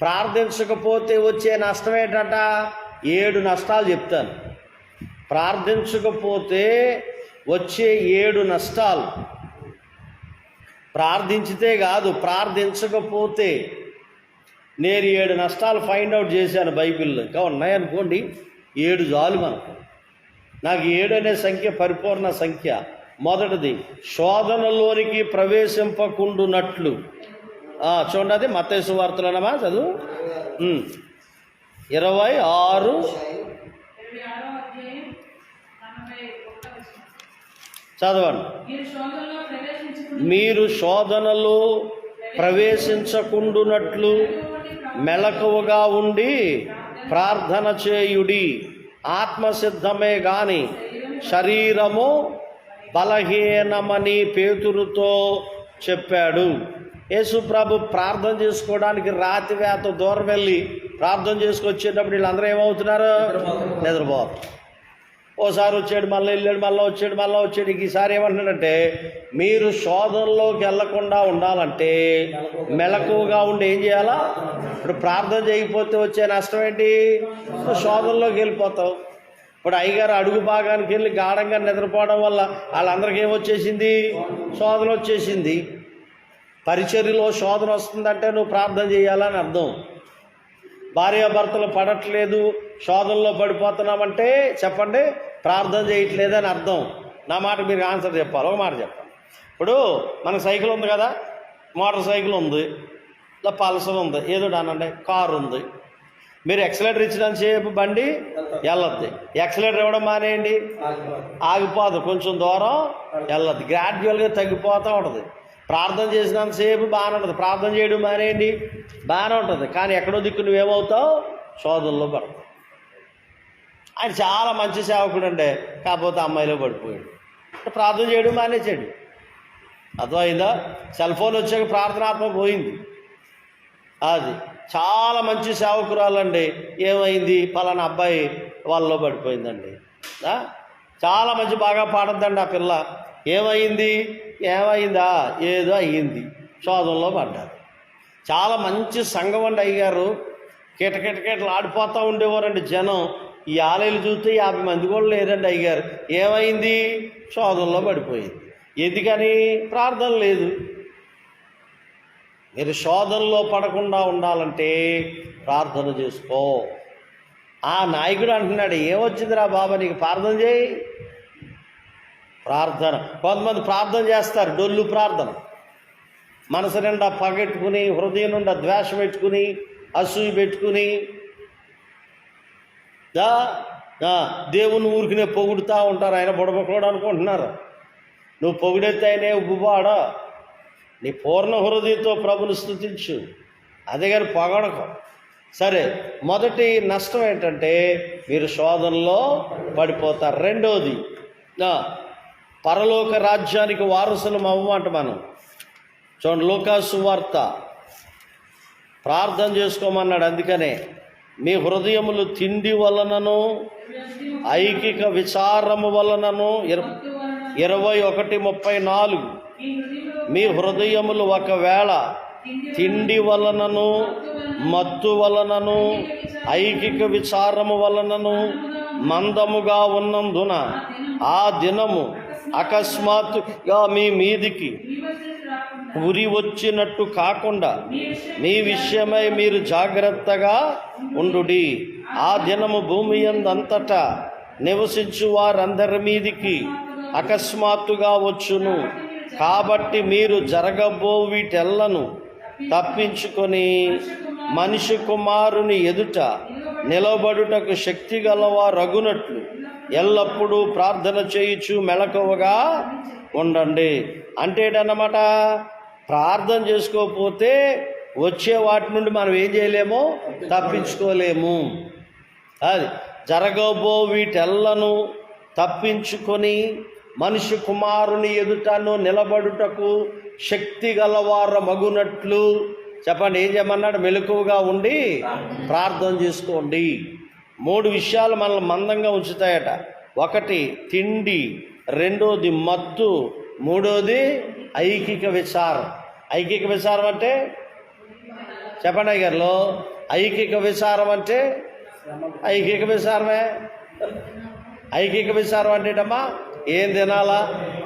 ప్రార్థించకపోతే వచ్చే నష్టం ఏంటంట? ఏడు నష్టాలు చెప్తాను. ప్రార్థించకపోతే వచ్చే ఏడు నష్టాలు. ప్రార్థించితే కాదు ప్రార్థించకపోతే నేను ఏడు నష్టాలు ఫైండ్ అవుట్ చేశాను బైబిల్లో. ఇంకా ఉన్నాయనుకోండి ఏడు చాలు మనకు. నాకు ఏడు అనే సంఖ్య పరిపూర్ణ సంఖ్య. మొదటిది శోధనలోనికి ప్రవేశింపకుండునట్లు. చూడండి అది మత్తేసు వార్తలనమా చదువు? ఇరవై ఆరు. చదవండి. మీరు శోధనలో మీరు శోధనలో ప్రవేశించకుండునట్లు మెలకువగా ఉండి ప్రార్థన చేయుడి. ఆత్మసిద్ధమే గాని శరీరము బలహీనమని పేతురుతో చెప్పాడు. యేసుప్రభు ప్రార్థన చేసుకోవడానికి రాతి వేత దూరం వెళ్ళి ప్రార్థన చేసుకొచ్చేటప్పుడు వీళ్ళందరూ ఏమవుతున్నారు? నిద్రపోతారు. ఓసారి వచ్చాడు మళ్ళీ వెళ్ళాడు మళ్ళీ వచ్చాడు మళ్ళీ వచ్చాడు. ఈసారి ఏమంటున్నాడంటే మీరు శోధనలోకి వెళ్ళకుండా ఉండాలంటే మెలకువగా ఉండి ఏం చేయాలా? ఇప్పుడు ప్రార్థన చేయకపోతే వచ్చే నష్టం ఏంటి? శోధనలోకి వెళ్ళిపోతావు. ఇప్పుడు అయ్యగారు అడుగు భాగానికి వెళ్ళి గాఢంగా నిద్రపోవడం వల్ల వాళ్ళందరికీ ఏమొచ్చేసింది శోధన వచ్చేసింది. పరిచర్యలో శోధన వస్తుందంటే నువ్వు ప్రార్థన చేయాలని అర్థం. భార్యాభర్తలు పడట్లేదు శోధనలో పడిపోతున్నామంటే చెప్పండి ప్రార్థన చేయట్లేదని అర్థం. నా మాట మీరు ఆన్సర్ చెప్పాలి ఒక మాట చెప్పాలి. ఇప్పుడు మన సైకిల్ ఉంది కదా మోటార్ సైకిల్ ఉంది ఇలా పల్సర్ ఉంది ఏదో అనండి కారు ఉంది. మీరు ఎక్సలేటర్ ఇచ్చినంతసేపు బండి వెళ్ళద్ది ఎక్సలేటర్ ఇవ్వడం మానేయండి. ఆగిపోదు కొంచెం దూరం వెళ్ళద్ది గ్రాడ్యువల్గా తగ్గిపోతూ ఉంటుంది. ప్రార్థన చేసినంతసేపు బాగానే ఉంటుంది. ప్రార్థన చేయడం మానేయండి. బాగానే ఉంటుంది. కానీ ఎక్కడో దిక్కు నువ్వేమవుతావు? శోధనలో పడతావు. ఆయన చాలా మంచి సేవకుడు అంటే కాకపోతే అమ్మాయిలో పడిపోయాడు. ప్రార్థన చేయడం మానేసాడు అర్థమైందా? సెల్ ఫోన్ వచ్చాక ప్రార్థనాత్మ పోయింది. అది. చాలా మంచి సేవకురాలండి. ఏమైంది? పలానా అబ్బాయి వాళ్ళలో పడిపోయిందండి. చాలా మంచి బాగా పాడద్దండి ఆ పిల్ల. ఏమైంది? ఏమైందా? ఏదో అయ్యింది. శోధనలో పడ్డారు. చాలా మంచి సంఘం అండి అయ్యారు కిటకిటకిటలు ఆడిపోతూ ఉండేవారండి జనం. ఈ ఆలయాలు చూస్తే యాభై మంది కూడా లేరండి అయ్యారు ఏమైంది? శోధనలో పడిపోయింది. ఎందుకని? ప్రార్థన లేదు. మీరు శోధనలో పడకుండా ఉండాలంటే ప్రార్థన చేసుకో. ఆ నాయకుడు అంటున్నాడు ఏమొచ్చిందిరా బాబా నీకు ప్రార్థన చేయి. ప్రార్థన. కొంతమంది ప్రార్థన చేస్తారు డొల్లు ప్రార్థన. మనసు నిండా పగెట్టుకుని హృదయం నిండా ద్వేషం పెట్టుకుని అసూయ పెట్టుకుని దేవుని ఊరికినే పొగుడుతూ ఉంటారు. ఆయన బుడబొక్కడు అనుకుంటున్నారు. నువ్వు పొగిడెత్తే ఆయనే ఉబ్బుబాడా. నీ పూర్ణ హృదయంతో ప్రభుని స్థుతించు అదే కానీ పొగడకు. సరే మొదటి నష్టం ఏంటంటే మీరు శోధనలో పడిపోతారు. రెండోది పరలోక రాజ్యానికి వారసులం అవ్వమంట మనం. చూడండి లోకాసు వార్త. ప్రార్థన చేసుకోమన్నాడు అందుకనే మీ హృదయములు తిండి వలనను ఐకిక విచారము వలనను ఇరవై ఒకటి ముప్పై నాలుగు. మీ మీ హృదయములు ఒకవేళ తిండి వలనను మత్తు వలనను ఐకిక విచారము వలనను మందముగా ఉన్నందున ఆ దినము అకస్మాత్తుగా మీ మీదికి ఉరి వచ్చినట్టు కాకుండా మీ విషయమై మీరు జాగ్రత్తగా ఉండుడి. ఆ దినము భూమి ఎందంతటా నివసించు వారందరి మీదికి అకస్మాత్తుగా వచ్చును. కాబట్టి మీరు జరగబో వీటెల్లను తప్పించుకొని మనిషి కుమారుని ఎదుట నిలబడుటకు శక్తి గలవారగునట్లు ఎల్లప్పుడూ ప్రార్థన చేయుచు మెలకువగా ఉండండి. అంటేటన్నమాట ప్రార్థన చేసుకోకపోతే వచ్చే వాటి నుండి మనం ఏం చేయలేమో? తప్పించుకోలేము. అది జరగబో వీటెల్లను తప్పించుకొని మనిషి కుమారుని ఎదుటను నిలబడుటకు శక్తి గలవార మగునట్లు చెప్పండి ఏం చేయమన్నాడు? మెలకువగా ఉండి ప్రార్థన చేసుకోండి. మూడు విషయాలు మనల్ని మందంగా ఉంచుతాయట. ఒకటి తిండి. రెండోది మత్తు. మూడోది ఐకిక విచారం. ఐకిక విచారం అంటే? చెప్పండి గారిలో ఐకిక విసారం అంటే? ఐకిక విసారమే ఐకిక విసారం అంటే ఏంటమ్మా? ఏం తినాలా?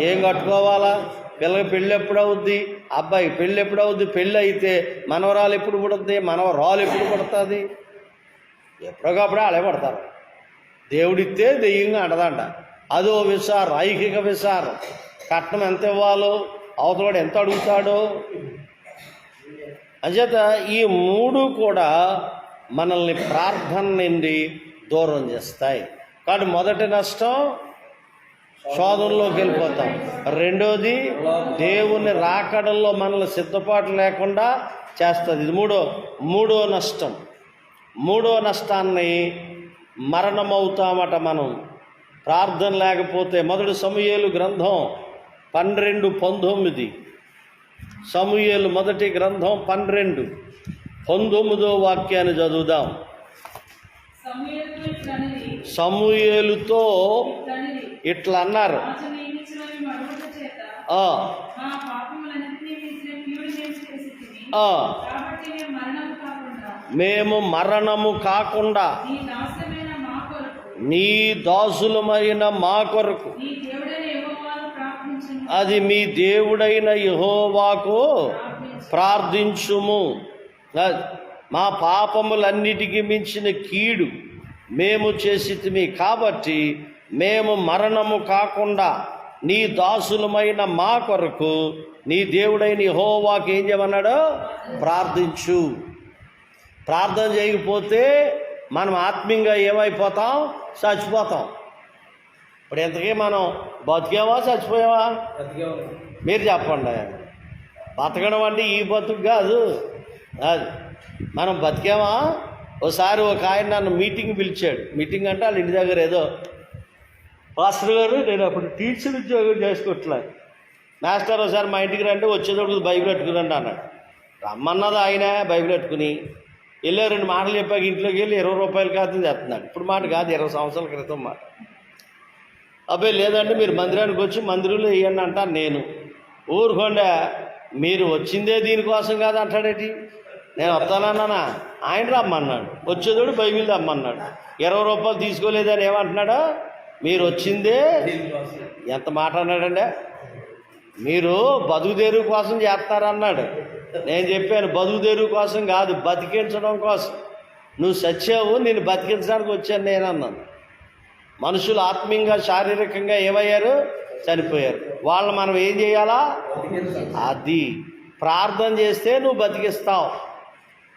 ఏం కట్టుకోవాలా? పిల్లకి పెళ్ళి ఎప్పుడు అవుద్ది అబ్బాయి పెళ్ళి ఎప్పుడు అవుద్ది పెళ్ళి అయితే మనవరాలు ఎప్పుడు పుడుతుంది మనవరాలు ఎప్పుడు పుడుతుంది? ఎప్పటికప్పుడే అలే పడతారు. దేవుడిస్తే దెయ్యంగా అంటదంట. అదో విసారం ఐకిక విసారం కట్నం ఎంత ఇవ్వాలో? అవతలవాడు ఎంత అడుగుతాడో? అంచేత ఈ మూడు కూడా మనల్ని ప్రార్థన నుండి దూరం చేస్తాయి. కాబట్టి మొదటి నష్టం శోధనలోకి వెళ్ళిపోతాం. రెండోది దేవుని రాకడల్లో మనల్ని సిద్ధపాటు లేకుండా చేస్తుంది. ఇది మూడో మూడో నష్టం. మూడో నష్టాన్ని మరణమవుతామట మనం. ప్రార్థన లేకపోతే మొదటి సమూయేలు గ్రంథం పన్నెండు పంతొమ్మిది. సమూయేలు మొదటి గ్రంథం పన్నెండు. పంతొమ్మిదో వాక్యాన్ని చదువుదాం. సమూయేలుతో ఇట్లా అన్నారు మేము మరణము కాకుండా నీ దాసులమైన మా కొరకు. అది మీ దేవుడైన యహోవాకు ప్రార్థించుము. మా పాపములన్నిటికీ మించిన కీడు మేము చేసితిమి కాబట్టి మేము మరణము కాకుండా నీ దాసులమైన మా కొరకు నీ దేవుడైన యెహోవాకు ఏం చేయమన్నాడు? ప్రార్థించు. ప్రార్థన చేయకపోతే మనం ఆత్మీయంగా ఏమైపోతాం? చచ్చిపోతాం. ఇప్పుడు ఎంతకీ మనం బతికామా చచ్చిపోయామా మీరు చెప్పండి. బతకడం అంటే ఈ బతుకు కాదు. అది మనం బతికామా? ఒకసారి ఒక ఆయన నన్ను మీటింగ్ పిలిచాడు. మీటింగ్ అంటే వాళ్ళ ఇంటి దగ్గర ఏదో పాస్టర్ గారు నేను అప్పుడు టీచర్ ఉద్యోగం చేసుకోవట్లేదు మాస్టర్ ఒకసారి మా ఇంటికి రండి వచ్చేటప్పుడు బైబిల్ పెట్టుకురండి అన్నాడు. రమ్మన్నది ఆయన బైబిల్ పెట్టుకుని. వెళ్ళే రెండు మాటలు చెప్పాక ఇంట్లోకి వెళ్ళి ఇరవై రూపాయలు కాదు తెస్తున్నాడు ఇప్పుడు మాట కాదు ఇరవై సంవత్సరాల క్రితం మాట. అబ్బాయి లేదంటే మీరు మందిరానికి వచ్చి మందిరంలో వేయండి అంటాను నేను. ఊరుకోండా మీరు వచ్చిందే దీనికోసం కాదు అంటాడేటి నేను వస్తానన్నానా ఆయన రమ్మన్నాడు. వచ్చేదోడు బైబిల్ రమ్మన్నాడు. ఇరవై రూపాయలు తీసుకోలేదని ఏమంటున్నాడు? మీరు వచ్చిందే ఎంత మాట అన్నాడండి? మీరు బతుకుదేరు కోసం చేస్తారన్నాడు. నేను చెప్పాను బతుకుదేరు కోసం కాదు బతికించడం కోసం. నువ్వు సచ్చావు నేను బతికించడానికి వచ్చాను నేను అన్నాను. మనుషులు ఆత్మీయంగా శారీరకంగా ఏమయ్యారు? చనిపోయారు. వాళ్ళు మనం ఏం చేయాలా? అది ప్రార్థన చేస్తే నువ్వు బతికిస్తావు.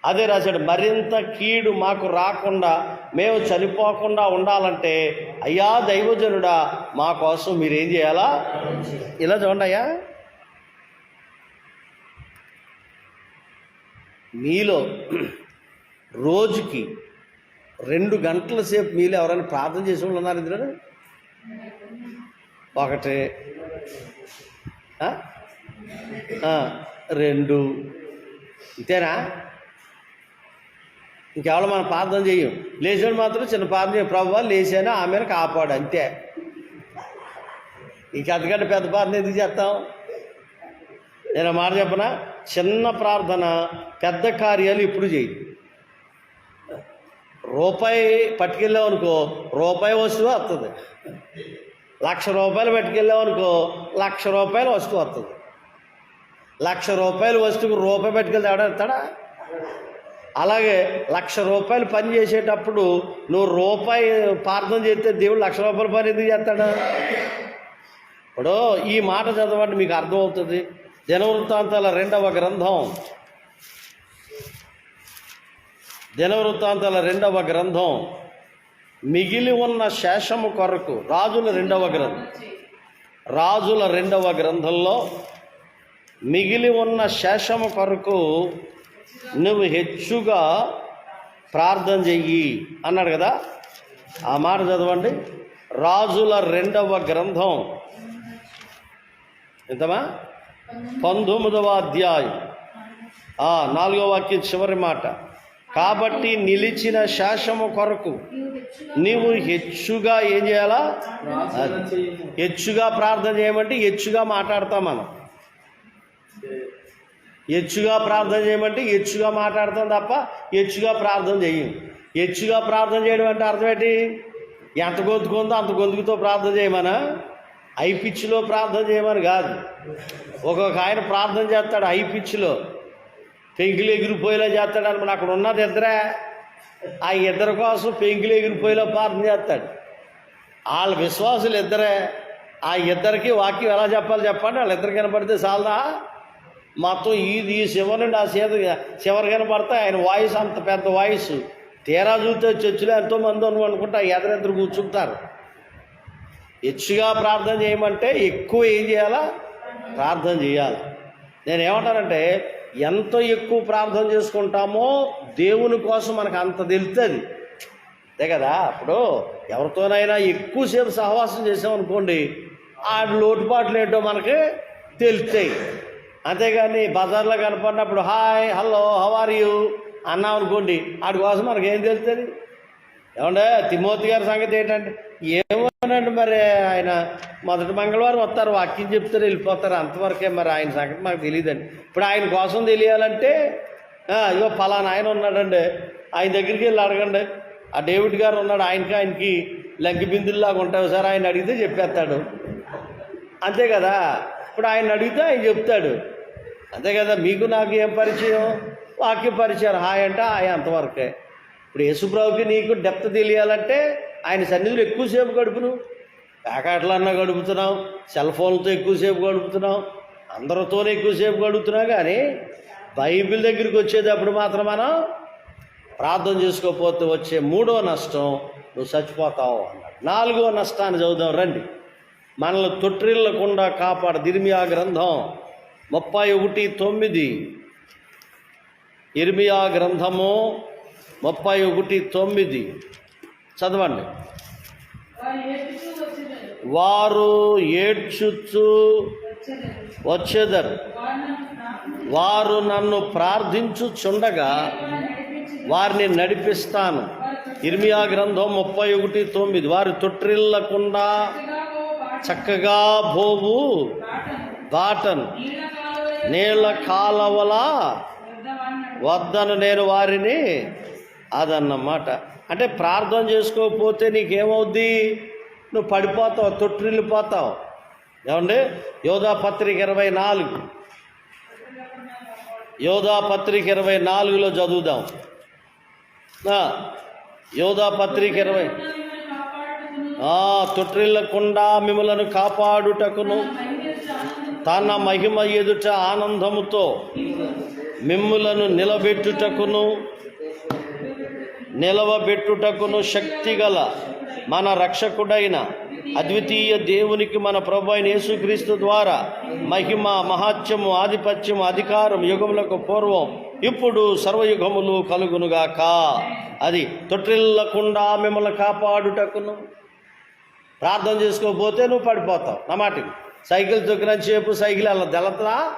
అదే రాశాడు మరింత కీడు మాకు రాకుండా మేము చనిపోకుండా ఉండాలంటే అయ్యా దైవజనుడా మా కోసం మీరేం చేయాలా? ఇలా చూడండి అయ్యా. మీలో రోజుకి రెండు గంటల సేపు మీలో ఎవరైనా ప్రార్థన చేసే వాళ్ళు ఉన్నారు ఇందులో? ఒకటి రెండు. ఇంతేనా? ఇంకెవరు మనం ప్రార్థన చేయం. లేచాడు మాత్రం చిన్న ప్రార్థన చేయం. ప్రభు లేచాను. ఆమెను కాపాడు. అంతే. ఇంకంతకంటే పెద్ద ప్రార్థన ఎందుకు చేస్తాం? నేను మాట చెప్పనా? చిన్న ప్రార్థన పెద్ద కార్యాలు ఇప్పుడు చేయి. రూపాయి పట్టుకెళ్ళావు అనుకో రూపాయి వస్తువు వస్తుంది లక్ష రూపాయలు పట్టుకెళ్ళావు అనుకో లక్ష రూపాయలు వస్తువు వస్తుంది లక్ష రూపాయలు వస్తువుకు రూపాయి పట్టుకెళ్తే ఎవడెత్తాడా? అలాగే లక్ష రూపాయలు పని చేసేటప్పుడు నువ్వు రూపాయి ప్రార్థన చేస్తే దేవుడు లక్ష రూపాయల పని ఎందుకు చేస్తాడా? ఇప్పుడు ఈ మాట చదవండి మీకు అర్థమవుతుంది. దినవృత్తాంతాల రెండవ గ్రంథం. దినవృత్తాంతాల రెండవ గ్రంథం. మిగిలి ఉన్న శేషము కొరకు రాజుల రెండవ గ్రంథం. రాజుల రెండవ గ్రంథంలో మిగిలి ఉన్న శేషము కొరకు నువ్వు హెచ్చుగా ప్రార్థన చెయ్యి అన్నాడు కదా. ఆ మాట చదవండి. రాజుల రెండవ గ్రంథం. ఎంతమా పంతొమ్మిదవ అధ్యాయం. ఆ, నాలుగవ వాక్యం చివరి మాట. కాబట్టి నిలిచిన శేషము కొరకు నీవు హెచ్చుగా ఏం చేయాలా. హెచ్చుగా ప్రార్థన చేయమంటే హెచ్చుగా మాట్లాడతాం మనం. హెచ్చుగా ప్రార్థన చేయమంటే హెచ్చుగా మాట్లాడతాం తప్ప హెచ్చుగా ప్రార్థన చేయం. హెచ్చుగా ప్రార్థన చేయడం అంటే అర్థం ఏంటి? ఎంత గొంతుకుందో అంత గొంతుకుతో ప్రార్థన చేయమనా? ఐ పిచ్చిలో ప్రార్థన చేయమని కాదు. ఒక్కొక్క ఆయన ప్రార్థన చేస్తాడు ఐ పిచ్చిలో. పెంకులు ఎగిరిపోయేలా చేస్తాడు అనమాట అక్కడ ఉన్నది ఇద్దరే. ఆ ఇద్దరి కోసం పెంకులు ఎగిరిపోయేలా ప్రార్థన చేస్తాడు. వాళ్ళ విశ్వాసులు ఇద్దరే. ఆ ఇద్దరికి వాక్యం ఎలా చెప్పాలి చెప్పండి. వాళ్ళిద్దరు కనపడితే చాలదా? మొత్తం ఇది ఈ శివ నుండి ఆ సీత చివరి కనపడితే ఆయన వాయిస్ అంత పెద్ద వాయిస్. తీరా చూస్తే చర్చిలో ఎంతోమంది అను అనుకుంటా ఎదురెదురు కూర్చుంటారు. హెచ్చుగా ప్రార్థన చేయమంటే ఎక్కువ ఏం చేయాలా? ప్రార్థన చేయాలి. నేను ఏమంటానంటే ఎంత ఎక్కువ ప్రార్థన చేసుకుంటామో దేవుని కోసం మనకు అంత తెలుస్తుంది అంతే కదా? అప్పుడు ఎవరితోనైనా ఎక్కువసేపు సహవాసం చేసామనుకోండి ఆ లోటుపాట్లు ఏంటో మనకి తెలుస్తాయి అంతేగాని బజార్లో కనపడినప్పుడు hi hello how are you అన్నాం అనుకోండి వాడి కోసం మనకేం తెలుస్తుంది? ఏమంటే తిమోతి గారి సంగతి ఏంటంటే ఏమోనండి మరి ఆయన మొదటి మంగళవారం వస్తారు వాక్యం చెప్తారు వెళ్ళిపోతారు అంతవరకే మరి ఆయన సంగతి మాకు తెలియదండి. ఇప్పుడు ఆయన కోసం తెలియాలంటే ఆ, ఇగో ఫలానా ఆయన ఉన్నాడండి ఆయన దగ్గరికి వెళ్ళి అడగండి. ఆ డేవిడ్ గారు ఉన్నాడు ఆయనకి ఆయనకి లంకి బిందుల్లాగా ఉంటావు సార్ ఆయన అడిగితే చెప్పేస్తాడు. అంతే కదా? ఇప్పుడు ఆయన అడిగితే ఆయన చెప్తాడు. అంతే కదా మీకు నాకు ఏం పరిచయం? వాక్య పరిచయం. హాయ్ అంటే హాయ్ అంతవరకే. ఇప్పుడు యేసుప్రభుకి నీకు డెప్త్ తెలియాలంటే ఆయన సన్నిధిలో ఎక్కువసేపు గడుపును. ప్యాకెట్లన్నా గడుపుతున్నాం సెల్ ఫోన్లతో ఎక్కువసేపు గడుపుతున్నాం అందరితోనే ఎక్కువసేపు గడుపుతున్నాం కానీ బైబిల్ దగ్గరికి వచ్చేటప్పుడు మాత్రం మనం ప్రార్థన చేసుకోకపోతే వచ్చే మూడో నష్టం నువ్వు చచ్చిపోతావు అన్నాడు. నాలుగో నష్టాన్ని చదువుదాం రండి. మనల్ని తొట్టిల్లకుండా కాపాడు దిర్మియా గ్రంథం. ముప్పై ఒకటి తొమ్మిది. ఇర్మియా గ్రంథము ముప్పై ఒకటి తొమ్మిది. చదవండి. వారు వారు ఏడ్చుచు వచ్చేదారు. వచ్చేదరు వారు నన్ను ప్రార్థించుచుండగా వారిని నడిపిస్తాను. ఇర్మియా గ్రంథం ముప్పై ఒకటి తొమ్మిది. వారు తొట్టిల్లకుండా చక్కగా భోవు బాటను. నీళ్ళ కాలవల వద్దను నేను వారిని అదన్నమాట. అంటే ప్రార్థన చేసుకోకపోతే నీకేమవుద్ది? నువ్వు పడిపోతావు తొట్టిల్లిపోతావు. ఏమండి? యోధా పత్రిక ఇరవై నాలుగు. యోధా పత్రిక ఇరవై నాలుగులో చదువుదాం. ఆ, యోధా పత్రిక ఇరవై తొట్టిల్లకుండా మిమ్మలను కాపాడుటకును. తన మహిమ ఎదుట ఆనందముతో మిమ్ములను నిలబెట్టుటకును నిలవబెట్టుటకును శక్తిగల మన రక్షకుడైన అద్వితీయ దేవునికి మన ప్రభు అయిన యేసుక్రీస్తు ద్వారా మహిమ మహాత్యము ఆధిపత్యము అధికారం యుగములకు పూర్వం ఇప్పుడు సర్వయుగములు కలుగునుగాక. అది తొట్టిల్లకుండా మిమ్మల్ని కాపాడుటకును. ప్రార్థన చేసుకోకపోతే నువ్వు పడిపోతావు. నా మాటకి సైకిల్ తొక్కిన సైకిల్ వెళ్ళదు. వెళ్తుందా?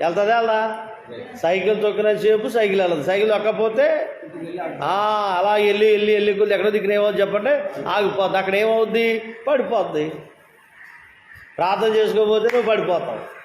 వెళ్తుందా వెళ్దా సైకిల్ తొక్కునసేపు సైకిల్ వెళ్ళదు. సైకిల్ తొక్కపోతే అలా వెళ్ళి వెళ్ళి వెళ్ళి కొద్ది ఎక్కడ దిక్కున ఏమో చెప్పండి. ఆగిపోద్ది. అక్కడ ఏమవుద్ది? పడిపోద్ది. ప్రార్థన చేసుకోకపోతే నువ్వు పడిపోతావు.